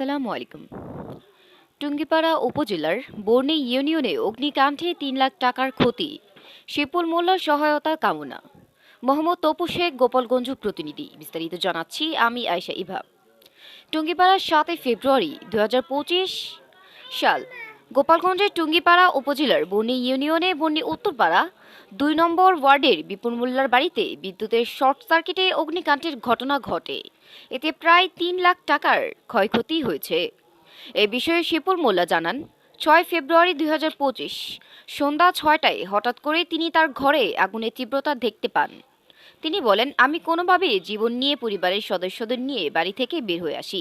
আসসালামু আলাইকুম। টুঙ্গিপাড়া উপজেলার বর্ণি ইউনিয়নে অগ্নিকাণ্ডে তিন লাখ টাকার ক্ষতি শিপুল মোল্লার সহায়তা কামনা। মোহাম্মদ তপু শেখ, গোপালগঞ্জ প্রতিনিধি। বিস্তারিত জানাচ্ছি আমি আয়শা ইভা। টুঙ্গিপাড়ার সাতই ফেব্রুয়ারি দুই হাজার পঁচিশ সাল, গোপালগঞ্জের টুঙ্গিপাড়া উপজেলার বর্ণি ইউনিয়নে বর্ণি উত্তরপাড়া দুই নম্বর ওয়ার্ডের বিপুল মোল্লার বাড়িতে বিদ্যুতের শর্ট সার্কিটে অগ্নিকাণ্ডের ঘটনা ঘটে। এতে প্রায় তিন লাখ টাকার ক্ষয়ক্ষতি হয়েছে। এ বিষয়ে শিপুল মোল্লা জানান, ছয় ফেব্রুয়ারি দুই হাজার পঁচিশ সন্ধ্যা ছয়টায় হঠাৎ করে তিনি তার ঘরে আগুনের তীব্রতা দেখতে পান। তিনি বলেন, আমি কোনোভাবে জীবন নিয়ে পরিবারের সদস্যদের নিয়ে বাড়ি থেকে বের হয়ে আসি।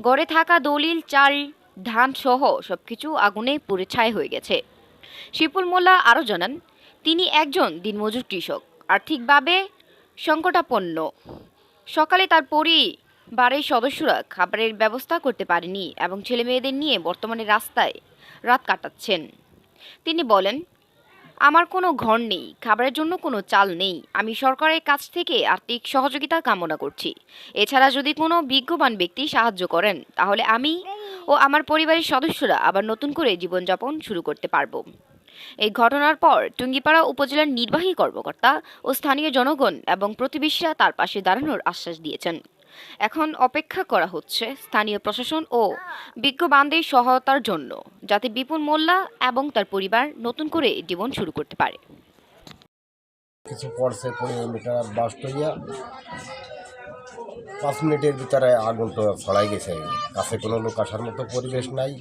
গড়ে থাকা দলিল, চাল, ধান সহ সবকিছু আগুনে পুড়ে ছাই হয়ে গেছে। শিপুল মোল্লা আরও জানান তিনি একজন দিনমজুর কৃষক। আর্থিকভাবে সংকটাপন্ন। সকালে তার পরিবারের সদস্যরা খাবারের ব্যবস্থা করতে পারেনি এবং ছেলে মেয়েদের নিয়ে বর্তমানে রাস্তায় রাত কাটাচ্ছেন। তিনি বলেন, আমার কোনো ঘর নেই, খাবারের জন্য কোনো চাল নেই। আমি সরকারের কাছ থেকে আর্থিক সহযোগিতা কামনা করছি। এছাড়া যদি কোনো বিজ্ঞবান ব্যক্তি সাহায্য করেন, তাহলে আমি ও আমার পরিবারের সদস্যরা আবার নতুন করে জীবনযাপন শুরু করতে পারব। এই ঘটনার পর টুঙ্গিপাড়া উপজেলার নির্বাহী কর্মকর্তা ও স্থানীয় জনগণ এবং প্রতিবেশীরা তার পাশে দাঁড়ানোর আশ্বাস দিয়েছেন। এখন অপেক্ষা করা হচ্ছে স্থানীয় প্রশাসন ও বিজ্ঞবানদের সহায়তার জন্য, যাতে বিপুল মোল্লা এবং তার পরিবার নতুন করে জীবন শুরু করতে পারে। কিছু মিটার পাঁচ মিনিটের ভিতরে আগুনটা ছড়াই গেছে। কাছে কোনো লোক আসার মতো পরিবেশ নাই।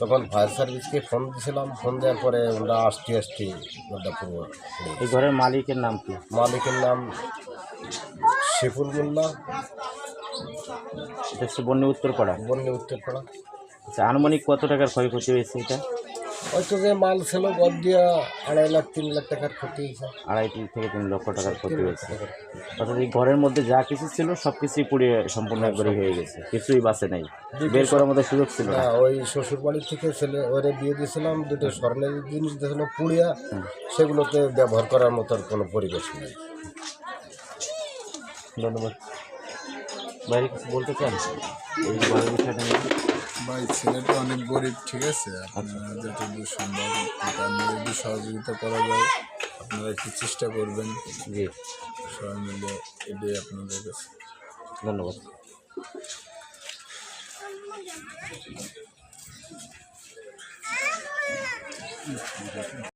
তখন ফায়ার সার্ভিসকে ফোন দিয়েছিলাম। ফোন দেওয়ার পরে ওরা আসতে আসতে ওটা পুরো। এই ঘরের মালিকের নাম কি? মালিকের নাম শেফুল মোল্লা। বন্যা উত্তরপাড়া। বন্যে উত্তরপাড়া। আচ্ছা আনুমানিক কত টাকার ক্ষয়ক্ষতি হয়েছে এটা? হয়তো যে মাল ছিল গদ দিয়া আড়াই লাখ তিন লাখ টাকার ক্ষতি হয়েছে। আড়াই তিন থেকে তিন লক্ষ টাকার ক্ষতি হয়েছে। অর্থাৎ এই ঘরের মধ্যে যা কিছু ছিল সব কিছুই পুড়িয়ে সম্পূর্ণ একবারে হয়ে গেছে। কিছুই বাঁচে নাই। বের করার মতো সুযোগ ছিল না। না ওই শ্বশুর বাড়ি থেকে ছেলে ওরে বিয়ে দিয়েছিলাম দুটো স্বর্ণের জিনিস দিয়েছিল পুড়িয়া। সেগুলোতে ব্যবহার করার মতো কোনো পরিবেশ নেই। ধন্যবাদ। বাইরে কিছু বলতে চান? এই ঘরের বিষয়টা নিয়ে ভাই ছেলেটা অনেক গরিব ঠিক আছে? আপনারা যতদূর সম্ভব তার নিয়ে যদি সহযোগিতা করা যায়। আপনারা একটু চেষ্টা করবেন। জি। সবাই মিলে এটাই আপনাদের কাছে। ধন্যবাদ।